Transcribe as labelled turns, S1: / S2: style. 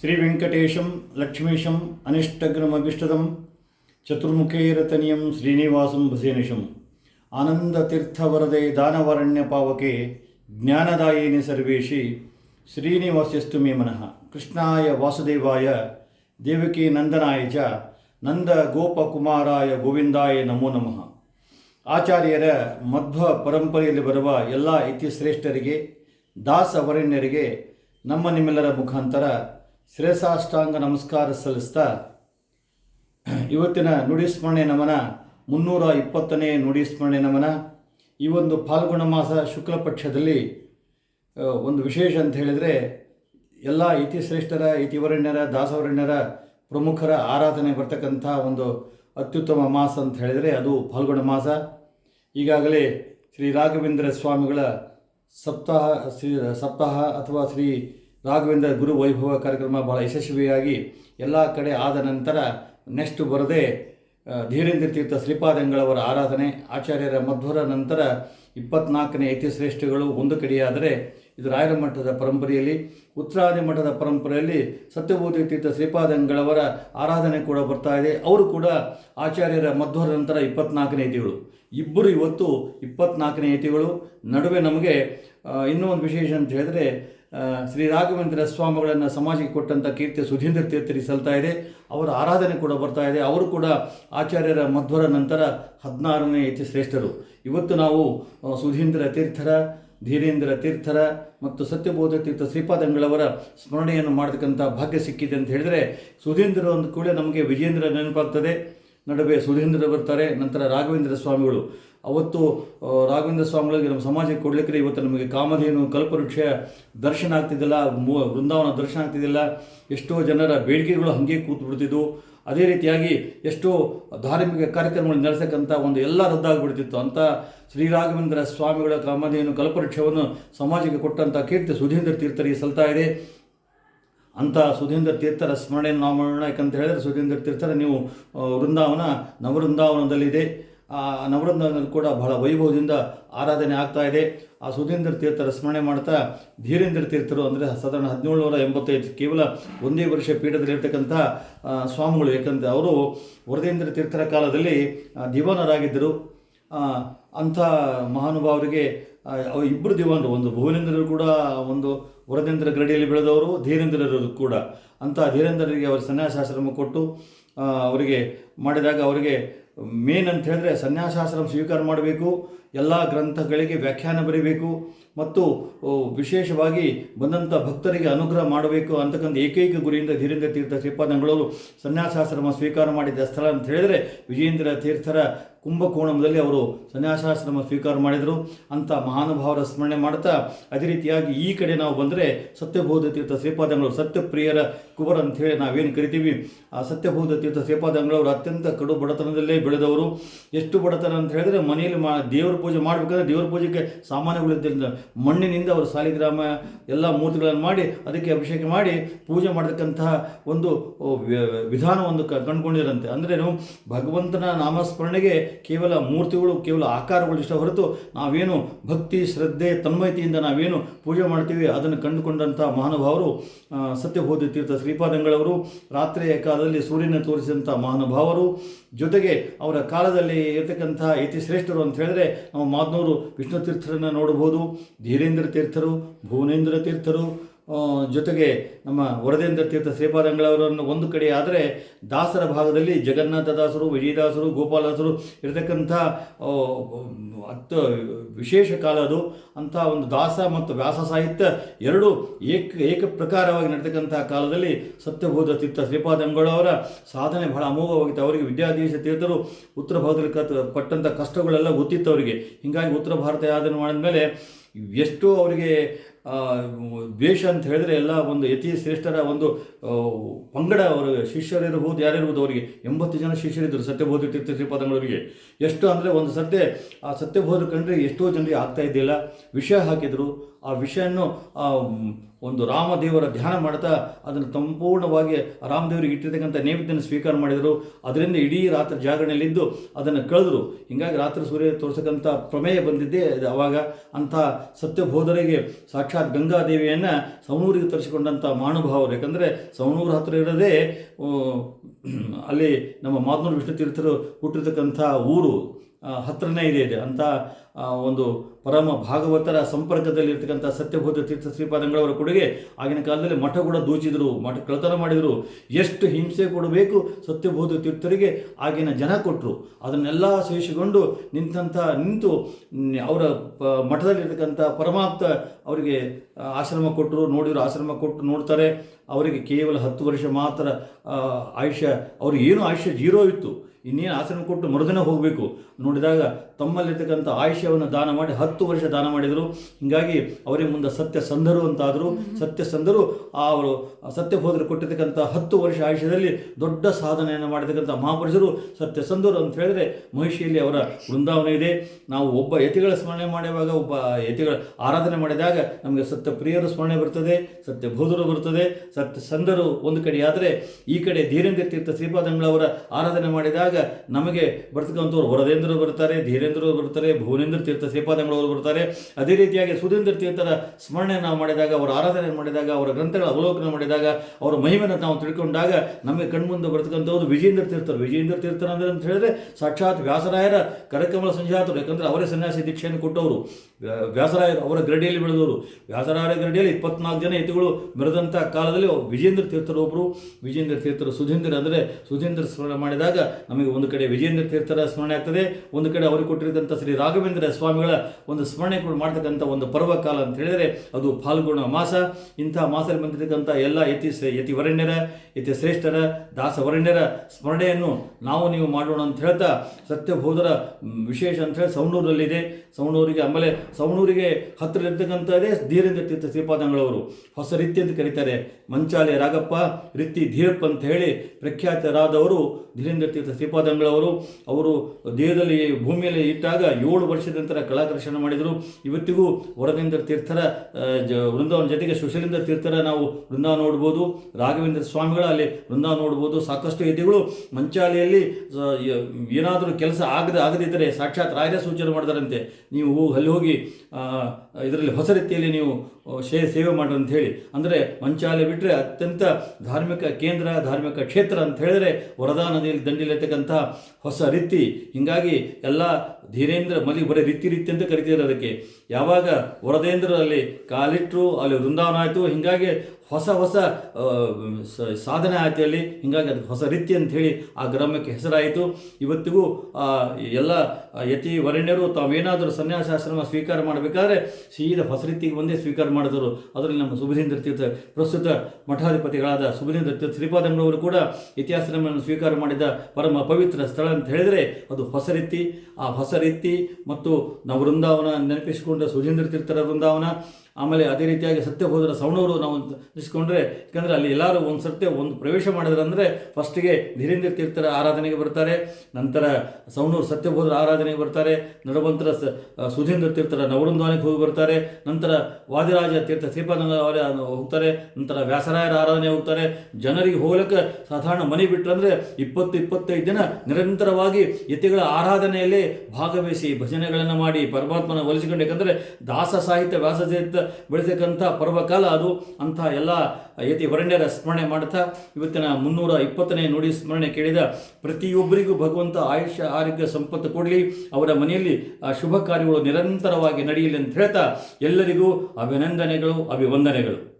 S1: ಶ್ರೀವೆಂಕಟೇಶಂ ಲಕ್ಷ್ಮೀಶಂ ಅನಿಷ್ಟಗ್ರಮಭಿಷ್ಟದಂ ಚತುರ್ಮುಖೈರತನಿಯಂ ಶ್ರೀನಿವಾಸಂ ಭಸೇನಿಶಂ ಆನಂದತೀರ್ಥವರದೆ ದಾನವರಣ್ಯ ಪಾವಕೆ ಜ್ಞಾನದಾಯಿನಿ ಸರ್ವೇಶಿ ಶ್ರೀನಿವಾಸ್ಯಸ್ತು ಮೇ ಮನಃ ಕೃಷ್ಣಾಯ ವಾಸುದೇವಾಯ ದೇವಕಿ ನಂದನಾಯ ಚ ನಂದ ಗೋಪಕುಮಾರಾಯ ಗೋವಿಂದಾಯ ನಮೋ ನಮಃ ಆಚಾರ್ಯರ ಮಧ್ವ ಪರಂಪರೆಯಲ್ಲಿ ಬರುವ ಎಲ್ಲ ಇತಿಶ್ರೇಷ್ಠರಿಗೆ, ದಾಸವರಣ್ಯರಿಗೆ ನಮ್ಮ ನಿಮ್ಮೆಲ್ಲರ ಮುಖಾಂತರ ಶಿರಸಾಷ್ಟಾಂಗ ನಮಸ್ಕಾರ ಸಲ್ಲಿಸ್ತಾ, ಇವತ್ತಿನ ನುಡಿಸ್ಮರಣೆ ನಮನ, ಮುನ್ನೂರ ಇಪ್ಪತ್ತನೇ ನುಡಿಸ್ಮರಣೆ ನಮನ. ಈ ಒಂದು ಫಾಲ್ಗುಣ ಮಾಸ ಶುಕ್ಲಪಕ್ಷದಲ್ಲಿ ಒಂದು ವಿಶೇಷ ಅಂತ ಹೇಳಿದರೆ, ಎಲ್ಲ ಇತಿಶ್ರೇಷ್ಠರ, ಇತಿವರಣ್ಯರ, ದಾಸವರಣ್ಯರ ಪ್ರಮುಖರ ಆರಾಧನೆ ಬರ್ತಕ್ಕಂಥ ಒಂದು ಅತ್ಯುತ್ತಮ ಮಾಸ ಅಂತ ಹೇಳಿದರೆ ಅದು ಫಾಲ್ಗುಣ ಮಾಸ. ಈಗಾಗಲೇ ಶ್ರೀ ರಾಘವೇಂದ್ರ ಸ್ವಾಮಿಗಳ ಸಪ್ತಾಹ, ಶ್ರೀ ಸಪ್ತಾಹ ಅಥವಾ ಶ್ರೀ ರಾಘವೇಂದ್ರ ಗುರು ವೈಭವ ಕಾರ್ಯಕ್ರಮ ಭಾಳ ಯಶಸ್ವಿಯಾಗಿ ಎಲ್ಲ ಕಡೆ ಆದ ನಂತರ ನೆಕ್ಸ್ಟ್ ಬರದೆ ಧೀರೇಂದ್ರ ತೀರ್ಥ ಶ್ರೀಪಾದಂಗಳವರ ಆರಾಧನೆ, ಆಚಾರ್ಯರ ಮಧ್ವರ ನಂತರ ಇಪ್ಪತ್ನಾಲ್ಕನೇ ಯತಿಶ್ರೇಷ್ಠಗಳು ಒಂದು ಕಡೆಯಾದರೆ ಇದು ರಾಯರ ಮಠದ ಪರಂಪರೆಯಲ್ಲಿ ಉತ್ತರಾದಿ ಮಠದ ಪರಂಪರೆಯಲ್ಲಿ ಸತ್ಯಭೂತಿ ತೀರ್ಥ ಶ್ರೀಪಾದಂಗಳವರ ಆರಾಧನೆ ಕೂಡ ಬರ್ತಾ ಇದೆ. ಅವರು ಕೂಡ ಆಚಾರ್ಯರ ಮಧ್ವರ ನಂತರ ಇಪ್ಪತ್ನಾಲ್ಕನೇ ಯತಿಗಳು ಇಬ್ಬರು ಇವತ್ತು ಇಪ್ಪತ್ನಾಲ್ಕನೇ ಯತಿಗಳು ನಡುವೆ ನಮಗೆ ಇನ್ನೂ ಒಂದು ವಿಶೇಷ ಅಂತ ಹೇಳಿದ್ರೆ ಶ್ರೀ ರಾಘವೇಂದ್ರ ಸ್ವಾಮಿಗಳನ್ನು ಸಮಾಜಕ್ಕೆ ಕೊಟ್ಟಂಥ ಕೀರ್ತಿ ಸುಧೀಂದ್ರ ತೀರ್ಥರಿ ಸಲ್ತಾ ಇದೆ. ಅವರ ಆರಾಧನೆ ಕೂಡ ಬರ್ತಾ ಇದೆ. ಅವರು ಕೂಡ ಆಚಾರ್ಯರ ಮಧ್ವರ ನಂತರ ಹದಿನಾರನೇ ಹೆಚ್ಚು ಶ್ರೇಷ್ಠರು. ಇವತ್ತು ನಾವು ಸುಧೀಂದ್ರ ತೀರ್ಥರ, ಧೀರೇಂದ್ರ ತೀರ್ಥರ ಮತ್ತು ಸತ್ಯಬೋಧ ತೀರ್ಥ ಶ್ರೀಪಾದಂಗಳವರ ಸ್ಮರಣೆಯನ್ನು ಮಾಡತಕ್ಕಂಥ ಭಾಗ್ಯ ಸಿಕ್ಕಿದೆ ಅಂತ ಹೇಳಿದರೆ, ಸುಧೀಂದ್ರ ಒಂದು ಕೂಡ ನಮಗೆ ವಿಜೇಂದ್ರ ನೆನಪಾಗ್ತದೆ. ನಡುವೆ ಸುಧೀಂದ್ರ ಬರ್ತಾರೆ, ನಂತರ ರಾಘವೇಂದ್ರ ಸ್ವಾಮಿಗಳು. ಅವತ್ತು ರಾಘವೇಂದ್ರ ಸ್ವಾಮಿಗಳಿಗೆ ನಮ್ಮ ಸಮಾಜಕ್ಕೆ ಕೊಡ್ಲಿಕ್ಕೆ ಇವತ್ತು ನಮಗೆ ಕಾಮಧೇನು ಕಲ್ಪವೃಕ್ಷ ದರ್ಶನ ಆಗ್ತಿದ್ದಿಲ್ಲ, ಮೂ, ವೃಂದಾವನ ದರ್ಶನ ಆಗ್ತಿದ್ದಿಲ್ಲ. ಎಷ್ಟೋ ಜನರ ಬೇಡಿಕೆಗಳು ಹಾಗೆ ಕೂತು ಬಿಡ್ತಿದ್ವು ಅದೇ ರೀತಿಯಾಗಿ ಎಷ್ಟೋ ಧಾರ್ಮಿಕ ಕಾರ್ಯಕ್ರಮಗಳು ನಡೆಸಕ್ಕಂಥ ಒಂದು ಎಲ್ಲ ರದ್ದಾಗಿಬಿಡ್ತಿತ್ತು ಅಂತ ಶ್ರೀರಾಘವೇಂದ್ರ ಸ್ವಾಮಿಗಳ ಕಾಮಧೇನು ಕಲ್ಪವೃಕ್ಷವನ್ನು ಸಮಾಜಕ್ಕೆ ಕೊಟ್ಟಂಥ ಕೀರ್ತಿ ಸುಧೀಂದ್ರ ತೀರ್ಥರಿಗೆ ಸಲ್ತಾ ಇದೆ. ಅಂಥ ಸುಧೀಂದ್ರ ತೀರ್ಥರ ಸ್ಮರಣೆಯನ್ನು ನಾವು ಮಾಡೋಣ ಯಾಕಂತ ಹೇಳಿದ್ರೆ ಸುಧೀಂದ್ರ ತೀರ್ಥರ ನೀವು ವೃಂದಾವನ ನವವೃಂದಾವನದಲ್ಲಿದೆ. ಆ ನವವೃಂದಾವನದಲ್ಲಿ ಕೂಡ ಬಹಳ ವೈಭವದಿಂದ ಆರಾಧನೆ ಆಗ್ತಾ ಇದೆ. ಆ ಸುಧೀಂದ್ರ ತೀರ್ಥರ ಸ್ಮರಣೆ ಮಾಡ್ತಾ ಧೀರೇಂದ್ರ ತೀರ್ಥರು ಅಂದರೆ ಸಾಧಾರಣ ಹದಿನೇಳುನೂರ ಎಂಬತ್ತೈದು ಕೇವಲ ಒಂದೇ ವರ್ಷ ಪೀಠದಲ್ಲಿರ್ತಕ್ಕಂಥ ಸ್ವಾಮಿಗಳು. ಯಾಕಂದರೆ ಅವರು ವರದೇಂದ್ರ ತೀರ್ಥರ ಕಾಲದಲ್ಲಿ ದಿವಾನರಾಗಿದ್ದರು. ಅಂಥ ಮಹಾನುಭಾವರಿಗೆ ಇಬ್ಬರು ದಿವಾನರು. ಒಂದು ಭುವನೇಂದ್ರರು ಕೂಡ, ಒಂದು ವರದೇಂದ್ರ ಗರಡಿಯಲ್ಲಿ ಬೆಳೆದವರು, ಧೀರೇಂದ್ರರು ಕೂಡ. ಅಂಥ ಧೀರೇಂದ್ರರಿಗೆ ಅವರು ಸನ್ಯಾಸಾಶ್ರಮ ಕೊಟ್ಟು ಅವರಿಗೆ ಮಾಡಿದಾಗ ಅವರಿಗೆ ಮೇನ್ ಅಂತ ಹೇಳಿದ್ರೆ ಸನ್ಯಾಸಾಶ್ರಮ ಸ್ವೀಕಾರ ಮಾಡಬೇಕು, ಎಲ್ಲ ಗ್ರಂಥಗಳಿಗೆ ವ್ಯಾಖ್ಯಾನ ಬರೀಬೇಕು ಮತ್ತು ವಿಶೇಷವಾಗಿ ಬಂದಂಥ ಭಕ್ತರಿಗೆ ಅನುಗ್ರಹ ಮಾಡಬೇಕು ಅಂತಕ್ಕಂಥ ಏಕೈಕ ಗುರಿಯಿಂದ ಧೀರೇಂದ್ರ ತೀರ್ಥ ಶ್ರೀಪಾದಂಗಳವರು ಸನ್ಯಾಸಾಶ್ರಮ ಸ್ವೀಕಾರ ಮಾಡಿದ ಸ್ಥಳ ಅಂತ ಹೇಳಿದರೆ ವಿಜೇಂದ್ರ ತೀರ್ಥರ ಕುಂಭಕೋಣಂದಲ್ಲಿ ಅವರು ಸನ್ಯಾಸಾಶ್ರಮ ಸ್ವೀಕಾರ ಮಾಡಿದರು. ಅಂಥ ಮಹಾನುಭಾವರ ಸ್ಮರಣೆ ಮಾಡ್ತಾ ಅದೇ ರೀತಿಯಾಗಿ ಈ ಕಡೆ ನಾವು ಬಂದರೆ ಸತ್ಯಬೋಧ ತೀರ್ಥ ಶ್ರೀಪಾದಂಗಳವರು ಸತ್ಯಪ್ರಿಯರ ಕುಬರ ಅಂತ ಹೇಳಿ ನಾವೇನು ಕರಿತೀವಿ? ಆ ಸತ್ಯಬೋಧ ತೀರ್ಥ ಶ್ರೀಪಾದಂಗಳವರು ಅತ್ಯಂತ ಕಡು ಬಡತನದಲ್ಲೇ ಬೆಳೆದವರು. ಎಷ್ಟು ಬಡತನ ಅಂತ ಹೇಳಿದ್ರೆ ಮನೆಯಲ್ಲಿ ಮಾ ದೇವರ ಪೂಜೆ ಮಾಡಬೇಕಾದ್ರೆ ದೇವರ ಪೂಜೆಗೆ ಸಾಮಾನ್ಯಗಳಿದ್ದಿಲ್ಲ ಮಣ್ಣಿನಿಂದ ಅವರು ಸಾಲಿಗ್ರಾಮ ಎಲ್ಲ ಮೂರ್ತಿಗಳನ್ನು ಮಾಡಿ ಅದಕ್ಕೆ ಅಭಿಷೇಕ ಮಾಡಿ ಪೂಜೆ ಮಾಡತಕ್ಕಂತಹ ಒಂದು ವಿಧಾನವನ್ನು ಕಂಡುಕೊಂಡಿರಂತೆ ಅಂದರೆ ಭಗವಂತನ ನಾಮಸ್ಮರಣೆಗೆ ಕೇವಲ ಮೂರ್ತಿಗಳು, ಕೇವಲ ಆಕಾರಗಳು ಇಷ್ಟ ಹೊರತು ನಾವೇನು ಭಕ್ತಿ, ಶ್ರದ್ಧೆ, ತನ್ಮಯತೆಯಿಂದ ನಾವೇನು ಪೂಜೆ ಮಾಡ್ತೀವಿ ಅದನ್ನು ಕಂಡುಕೊಂಡಂಥ ಮಹಾನುಭಾವರು ಸತ್ಯಬೋಧಿ ತೀರ್ಥ ಶ್ರೀಪಾದಂಗಳವರು ರಾತ್ರಿಯ ಕಾಲದಲ್ಲಿ ಸೂರ್ಯನ ತೋರಿಸಿದಂಥ ಮಹಾನುಭಾವರು, ಜೊತೆಗೆ ಅವರ ಕಾಲದಲ್ಲಿ ಇರತಕ್ಕಂಥ ಯತಿ ಶ್ರೇಷ್ಠರು ಅಂತ ಹೇಳಿದ್ರೆ ನಾವು ಮಾದ್ನೂರು ವಿಷ್ಣು ತೀರ್ಥರನ್ನು ನೋಡಬಹುದು, ಧೀರೇಂದ್ರ ತೀರ್ಥರು, ಭುವನೇಂದ್ರ ತೀರ್ಥರು ಜೊತೆಗೆ ನಮ್ಮ ವರದೇಂದ್ರ ತೀರ್ಥ ಶ್ರೀಪಾದಂಗಳವರನ್ನು ಒಂದು ಕಡೆ ಆದರೆ ದಾಸರ ಭಾಗದಲ್ಲಿ ಜಗನ್ನಾಥದಾಸರು, ವಿಜಯದಾಸರು, ಗೋಪಾಲದಾಸರು ಇರತಕ್ಕಂಥ ಅತ್ತ ವಿಶೇಷ ಕಾಲ ಅದು. ಅಂಥ ಒಂದು ದಾಸ ಮತ್ತು ವ್ಯಾಸ ಸಾಹಿತ್ಯ ಎರಡು ಏಕ ಏಕ ಪ್ರಕಾರವಾಗಿ ನಡೆತಕ್ಕಂಥ ಕಾಲದಲ್ಲಿ ಸತ್ಯಭೂತ ತೀರ್ಥ ಶ್ರೀಪಾದಂಗಳವರ ಸಾಧನೆ ಬಹಳ ಅಮೋಘವಾಗಿತ್ತು. ಅವರಿಗೆ ವಿದ್ಯಾಧೀಶ ತೀರ್ಥರು ಉತ್ತರ ಭಾಗದಲ್ಲಿ ಕತ್, ಪಟ್ಟಂಥ ಕಷ್ಟಗಳೆಲ್ಲ ಗೊತ್ತಿತ್ತು ಅವರಿಗೆ. ಹೀಗಾಗಿ ಉತ್ತರ ಭಾರತ ಯಾದನೆ ಮಾಡಿದ ಮೇಲೆ ಎಷ್ಟೋ ಅವರಿಗೆ ದ್ವೇಷ ಅಂತ ಹೇಳಿದ್ರೆ ಎಲ್ಲ ಒಂದು ಯತಿ ಶ್ರೇಷ್ಠರ ಒಂದು ಪಂಗಡ ಅವರು ಶಿಷ್ಯರಿರಬಹುದು ಯಾರಿರ್ಬೋದು ಅವರಿಗೆ. ಎಂಬತ್ತು ಜನ ಶಿಷ್ಯರಿದ್ದರು ಸತ್ಯಬೋಧ ತೀರ್ಥ ಶ್ರೀಪಾದಂಗಳವರಿಗೆ ಎಷ್ಟು ಅಂದರೆ ಒಂದು ಸತ್ಯ ಆ ಸತ್ಯಬೋಧ ಕಂಡ್ರೆ ಎಷ್ಟೋ ಜನರಿಗೆ ಆಗ್ತಾ ಇದ್ದಿಲ್ಲ ವಿಷಯ ಹಾಕಿದರು. ಆ ವಿಷಯನ್ನು ಒಂದು ರಾಮದೇವರ ಧ್ಯಾನ ಮಾಡ್ತಾ ಅದನ್ನು ಸಂಪೂರ್ಣವಾಗಿ ರಾಮದೇವರಿಗೆ ಇಟ್ಟಿರ್ತಕ್ಕಂಥ ನೈವೇದ್ಯನ ಸ್ವೀಕಾರ ಮಾಡಿದರು. ಅದರಿಂದ ಇಡೀ ರಾತ್ರಿ ಜಾಗರಣೆಯಲ್ಲಿದ್ದು ಅದನ್ನು ಕಳೆದರು. ಹಿಂಗಾಗಿ ರಾತ್ರಿ ಸೂರ್ಯ ತೋರಿಸಕ್ಕಂಥ ಪ್ರಮೇಯ ಬಂದಿದ್ದೇ ಅವಾಗ. ಅಂಥ ಸತ್ಯಬೋಧರಿಗೆ ಸಾಕ್ಷಾತ್ ಗಂಗಾದೇವಿಯನ್ನು ಸವಣೂರಿಗೆ ತರಿಸಿಕೊಂಡಂಥ ಮಹಾನುಭಾವರು ಯಾಕಂದರೆ ಸವಣೂರು ಹತ್ರ ಇರೋದೇ ಅಲ್ಲಿ ನಮ್ಮ ಮಾದನೂರು ವಿಷ್ಣು ತೀರ್ಥರು ಹುಟ್ಟಿರ್ತಕ್ಕಂಥ ಊರು. ಆ, ಹತ್ರನೇ ಇದೆ ಇದೆ. ಅಂತ ಒಂದು ಪರಮ ಭಾಗವತರ ಸಂಪರ್ಕದಲ್ಲಿರ್ತಕ್ಕಂಥ ಸತ್ಯಬೋಧ ತೀರ್ಥ ಶ್ರೀಪಾದಂಗಳವರ ಕೊಡುಗೆ ಆಗಿನ ಕಾಲದಲ್ಲಿ ಮಠ ಕೂಡ ದೂಚಿದರು ಮಠ ಕಳತನ ಮಾಡಿದರು. ಎಷ್ಟು ಹಿಂಸೆ ಕೊಡಬೇಕು ಸತ್ಯಬೋಧ ತೀರ್ಥರಿಗೆ ಆಗಿನ ಜನ ಕೊಟ್ಟರು ಅದನ್ನೆಲ್ಲ ಸಹಿಸಿಕೊಂಡು ನಿಂತಂಥ ನಿಂತು ಅವರ ಪ- ಮಠದಲ್ಲಿರ್ತಕ್ಕಂಥ ಪರಮಾಪ್ತ ಅವರಿಗೆ ಆಶ್ರಮ ಕೊಟ್ಟರು ನೋಡಿದ್ರು ಆಶ್ರಮ ಕೊಟ್ಟು ನೋಡ್ತಾರೆ. ಅವರಿಗೆ ಕೇವಲ ಹತ್ತು ವರ್ಷ ಮಾತ್ರ ಆಯುಷ್ಯ ಅವ್ರಿಗೆ ಏನು ಆಯುಷ್ಯ? ಜೀರೋ ಇತ್ತು. ಇನ್ನೇನು ಆಸನ ಕೊಟ್ಟು ಮರುದಿನ ಹೋಗಬೇಕು. ನೋಡಿದಾಗ ತಮ್ಮಲ್ಲಿರ್ತಕ್ಕಂಥ ಆಯುಷ್ಯವನ್ನು ದಾನ ಮಾಡಿ ಹತ್ತು ವರ್ಷ ದಾನ ಮಾಡಿದರು. ಹೀಗಾಗಿ ಅವರೇ ಮುಂದೆ ಸತ್ಯ ಸಂಧರು ಅಂತಾದರು. ಸತ್ಯ ಸಂಧರು ಆ ಅವರು ಸತ್ಯ ಹೋದರು ಕೊಟ್ಟಿರ್ತಕ್ಕಂಥ ಹತ್ತು ವರ್ಷ ಆಯುಷ್ಯದಲ್ಲಿ ದೊಡ್ಡ ಸಾಧನೆಯನ್ನು ಮಾಡಿರ್ತಕ್ಕಂಥ ಮಹಾಪುರುಷರು ಸತ್ಯ ಸಂಧರು ಅಂತ ಹೇಳಿದ್ರೆ ಮಹಿಷಿಯಲ್ಲಿ ಅವರ ವೃಂದಾವನ ಇದೆ. ನಾವು ಒಬ್ಬ ಯತಿಗಳ ಸ್ಮರಣೆ ಮಾಡುವಾಗ ಒಬ್ಬ ಯತಿಗಳ ಆರಾಧನೆ ಮಾಡಿದಾಗ ನಮಗೆ ಸತ್ಯ ಪ್ರಿಯರು ಸ್ಮರಣೆ ಬರ್ತದೆ ಸತ್ಯ ಬೋಧರು ಬರ್ತದೆ ಸತ್ಯ ಸಂಧರು ಒಂದು ಕಡೆ ಆದರೆ ಈ ಕಡೆ ಧೀರೇಂದ್ರ ತೀರ್ಥ ಶ್ರೀಪಾದಂಗಳವರ ಆರಾಧನೆ ಮಾಡಿದಾಗ ನಮಗೆ ಬರ್ತಕ್ಕಂಥವ್ರು ವರದೇಂದ್ರರು ಬರ್ತಾರೆ, ಧೀರೇಂದ್ರರು ಬರ್ತಾರೆ, ಭುವನೇಂದ್ರ ತೀರ್ಥ ಶ್ರೀಪಾದಂಗಳವರು ಬರ್ತಾರೆ. ಅದೇ ರೀತಿಯಾಗಿ ಸುಧೀಂದ್ರ ತೀರ್ಥರ ಸ್ಮರಣೆ ನಾವು ಮಾಡಿದಾಗ, ಅವರ ಆರಾಧನೆ ಮಾಡಿದಾಗ, ಅವರ ಗ್ರಂಥಗಳ ಅವಲೋಕನ ಮಾಡಿದಾಗ, ಅವರ ಮಹಿಮೆಯನ್ನು ನಾವು ತಿಳ್ಕೊಂಡಾಗ ನಮಗೆ ಕಣ್ಮುಂದೆ ಬರ್ತಕ್ಕಂಥವ್ರು ವಿಜೇಂದ್ರ ತೀರ್ಥರು. ವಿಜೇಂದ್ರ ತೀರ್ಥರು ಅಂದ್ರೆ ಅಂತ ಹೇಳಿದ್ರೆ ಸಾಕ್ಷಾತ್ ವ್ಯಾಸರಾಯರ ಕರಕಮಲ ಸಂಜಾತರು. ಯಾಕಂದ್ರೆ ಅವರೇ ಸನ್ಯಾಸಿ ದೀಕ್ಷೆಯನ್ನು ಕೊಟ್ಟವರು. ವ್ಯಾ- ವ್ಯಾಸರಾಯರು ಅವರ ಗರಡಿಯಲ್ಲಿ ಬೆಳೆದವರು. ವ್ಯಾಸರಾಯರ ಗರಡಿಯಲ್ಲಿ ಇಪ್ಪತ್ನಾಲ್ಕು ಜನ ಯತಿಗಳು ಮೆರೆದಂಥ ಕಾಲದಲ್ಲಿ ವಿಜೇಂದ್ರ ತೀರ್ಥರು ಒಬ್ಬರು ವಿಜೇಂದ್ರ ತೀರ್ಥರು ಸುಧೀಂದ್ರ ಅಂದರೆ ಸುಧೀಂದ್ರ ಸ್ಮರಣೆ ಮಾಡಿದಾಗ ನಮಗೆ ಒಂದು ಕಡೆ ವಿಜೇಂದ್ರ ತೀರ್ಥರ ಸ್ಮರಣೆ ಆಗ್ತದೆ, ಒಂದು ಕಡೆ ಅವರು ಕೊಟ್ಟಿರತಕ್ಕಂಥ ಶ್ರೀ ರಾಘವೇಂದ್ರ ಸ್ವಾಮಿಗಳ ಒಂದು ಸ್ಮರಣೆ ಕೂಡ ಮಾಡ್ತಕ್ಕಂಥ ಒಂದು ಪರ್ವಕಾಲ ಅಂತ ಹೇಳಿದರೆ ಅದು ಫಾಲ್ಗುಣ ಮಾಸ. ಇಂಥ ಮಾಸದಲ್ಲಿ ಬಂದಿರತಕ್ಕಂಥ ಎಲ್ಲ ಯತಿ ಯತಿ ವರಣ್ಯರ, ಯತಿ ಶ್ರೇಷ್ಠರ ದಾಸವರಣ್ಯರ ಸ್ಮರಣೆಯನ್ನು ನಾವು ನೀವು ಮಾಡೋಣ ಅಂತ ಹೇಳ್ತಾ ಸತ್ಯಬೋಧರ ವಿಶೇಷ ಅಂತ ಹೇಳಿ ಸವಣೂರಲ್ಲಿದೆ. ಸವಣೂರಿಗೆ ಆಮೇಲೆ ಸವಣೂರಿಗೆ ಹತ್ತಿರಲಿರ್ತಕ್ಕಂಥದ್ದೇ ಧೀರೇಂದ್ರ ತೀರ್ಥ ಶ್ರೀಪಾದಂಗಳವರು. ಹೊಸ ರೀತಿ ಅಂತ ಕರೀತಾರೆ. ಮಂಚಾಲೆ ರಾಗಪ್ಪ, ರೀತಿ ಧೀರಪ್ಪ ಅಂತ ಹೇಳಿ ಪ್ರಖ್ಯಾತರಾದವರು ಧೀರೇಂದ್ರ ತೀರ್ಥ ಶ್ರೀಪಾದಂಗಳವರು. ಅವರು ದೇಹದಲ್ಲಿ ಭೂಮಿಯಲ್ಲಿ ಇಟ್ಟಾಗ ಏಳು ವರ್ಷದ ನಂತರ ಕಲಾಕರ್ಷಣ ಮಾಡಿದರು. ಇವತ್ತಿಗೂ ವರದೇಂದ್ರ ತೀರ್ಥರ ಜ, ವೃಂದಾವನ ಜೊತೆಗೆ ಸುಶೀಲೇಂದ್ರ ತೀರ್ಥರ ನಾವು ವೃಂದಾವನ ನೋಡ್ಬೋದು. ರಾಘವೇಂದ್ರ ಸ್ವಾಮಿಗಳ ಅಲ್ಲಿ ವೃಂದಾವನ ನೋಡ್ಬೋದು. ಸಾಕಷ್ಟು ಯತಿಗಳು ಮಂಚಾಲೆಯಲ್ಲಿ ಏನಾದರೂ ಕೆಲಸ ಆಗದೆ, ಆಗದಿದ್ದರೆ ಸಾಕ್ಷಾತ್ ರಾಯರೇ ಸೂಚನೆ ಮಾಡಿದಾರಂತೆ ನೀವು ಅಲ್ಲಿ ಹೋಗಿ ಇದರಲ್ಲಿ ಹೊಸ ರೀತಿಯಲ್ಲಿ ನೀವು ಶೇ, ಸೇವೆ ಮಾಡ್ರಿ ಅಂತ ಹೇಳಿ. ಅಂದರೆ ಮಂಚಾಲೆ ಬಿಟ್ಟರೆ ಅತ್ಯಂತ ಧಾರ್ಮಿಕ ಕೇಂದ್ರ, ಧಾರ್ಮಿಕ ಕ್ಷೇತ್ರ ಅಂತ ಹೇಳಿದ್ರೆ ವರದಾ ನದಿಯಲ್ಲಿ ದಂಡಿಲಿರ್ತಕ್ಕಂಥ ಹೊಸ ರೀತಿ. ಹೀಗಾಗಿ ಎಲ್ಲ ಧೀರೇಂದ್ರ ಮಲಿ ಬರೀ ರೀತಿ ರೀತಿ ಅಂತ ಕರಿತೀರ ಅದಕ್ಕೆ. ಯಾವಾಗ ವರದೇಂದ್ರ ಅಲ್ಲಿ ಕಾಲಿಟ್ಟರು ಅಲ್ಲಿ ವೃಂದಾವನ ಆಯಿತು. ಹೀಗಾಗಿ ಹೊಸ ಹೊಸ ಸಾಧನೆ ಆಯ್ತು ಅಲ್ಲಿ. ಹೀಗಾಗಿ ಅದು ಹೊಸ ರೀತಿ ಅಂತ ಹೇಳಿ ಆ ಗ್ರಾಮಕ್ಕೆ ಹೆಸರಾಯಿತು. ಇವತ್ತಿಗೂ ಎಲ್ಲ ಯತಿ ವರಣ್ಯರು ತಾವೇನಾದರೂ ಸನ್ಯಾಸಾಶ್ರಮ ಸ್ವೀಕಾರ ಮಾಡಬೇಕಾದ್ರೆ ಸೀದಾ ಹೊಸ ರೀತಿಗೆ ಬಂದೇ ಸ್ವೀಕಾರ ಮಾಡಿದರು. ಅದರಲ್ಲಿ ನಮ್ಮ ಸುಭದೇಂದ್ರ ತೀರ್ಥ, ಪ್ರಸ್ತುತ ಮಠಾಧಿಪತಿಗಳಾದ ಸುಭದೇಂದ್ರ ತೀರ್ಥ ಶ್ರೀಪಾದಂಗಳವರು ಕೂಡ ಇತಿಹಾಸವನ್ನು ಸ್ವೀಕಾರ ಮಾಡಿದ ಪರಮ ಪವಿತ್ರ ಸ್ಥಳ ಅಂತ ಹೇಳಿದರೆ ಅದು ಹೊಸ ರೀತಿ. ಆ ಹೊಸ ರೀತಿ ಮತ್ತು ನಾವು ವೃಂದಾವನ ನೆನಪಿಸಿಕೊಂಡ ಸುಭೇಂದ್ರ ತೀರ್ಥರ ವೃಂದಾವನ ಆಮೇಲೆ ಅದೇ ರೀತಿಯಾಗಿ ಸತ್ಯ ಹೋದರ ಸವಣವರು ನಾವು ತಿಳಿಸ್ಕೊಂಡ್ರೆ ಯಾಕಂದರೆ ಅಲ್ಲಿ ಎಲ್ಲರೂ ಒಂದು ಸತ್ಯ ಒಂದು ಪ್ರವೇಶ ಮಾಡಿದ್ರಂದರೆ ಫಸ್ಟಿಗೆ ಧೀರೇಂದ್ರ ತೀರ್ಥರ ಆರಾಧನೆಗೆ ಬರ್ತಾರೆ, ನಂತರ ಸವಣೂರು ಸತ್ಯಬೋಧರ ಆರಾಧನೆಗೆ ಬರ್ತಾರೆ ನಡುವಂತರ ಸುಧೀಂದ್ರ ತೀರ್ಥರ ನವವೃಂದಾವನಕ್ಕೆ ಹೋಗಿ ಬರ್ತಾರೆ, ನಂತರ ವಾದಿರಾಜ ತೀರ್ಥ ಶ್ರೀಪಾದಂಗ ಹೋಗ್ತಾರೆ, ನಂತರ ವ್ಯಾಸರಾಯರ ಆರಾಧನೆ ಹೋಗ್ತಾರೆ. ಜನರಿಗೆ ಹೋಗ್ಲಿಕ್ಕೆ ಸಾಧಾರಣ ಮನೆ ಬಿಟ್ರಂದ್ರೆ ಇಪ್ಪತ್ತು ಇಪ್ಪತ್ತೈದು ಜನ ನಿರಂತರವಾಗಿ ಯತಿಗಳ ಆರಾಧನೆಯಲ್ಲಿ ಭಾಗವಹಿಸಿ ಭಜನೆಗಳನ್ನು ಮಾಡಿ ಪರಮಾತ್ಮನ ಒಲಿಸಿಕೊಂಡು, ಯಾಕಂದರೆ ದಾಸ ಸಾಹಿತ್ಯ, ವ್ಯಾಸ ಸಾಹಿತ್ಯ ಬೆಳೆಸತಕ್ಕಂಥ ಪರ್ವಕಾಲ ಅದು ಅಂಥ ಎಲ್ಲ ಯತಿ ವರಣ್ಯರ ಸ್ಮರಣೆ ಮಾಡ್ತಾ ಇವತ್ತಿನ ಮುನ್ನೂರ ಇಪ್ಪತ್ತನೇ ನುಡಿ ಸ್ಮರಣೆ ಕೇಳಿದ ಪ್ರತಿಯೊಬ್ಬರಿಗೂ ಭಗವಂತ ಆಯುಷ್ಯ, ಆರೋಗ್ಯ, ಸಂಪತ್ತು ಕೊಡಲಿ. ಅವರ ಮನೆಯಲ್ಲಿ ಆ ಶುಭ ಕಾರ್ಯಗಳು ನಿರಂತರವಾಗಿ ನಡೆಯಲಿ ಅಂತ ಹೇಳ್ತಾ ಎಲ್ಲರಿಗೂ ಅಭಿನಂದನೆಗಳು, ಅಭಿವಂದನೆಗಳು.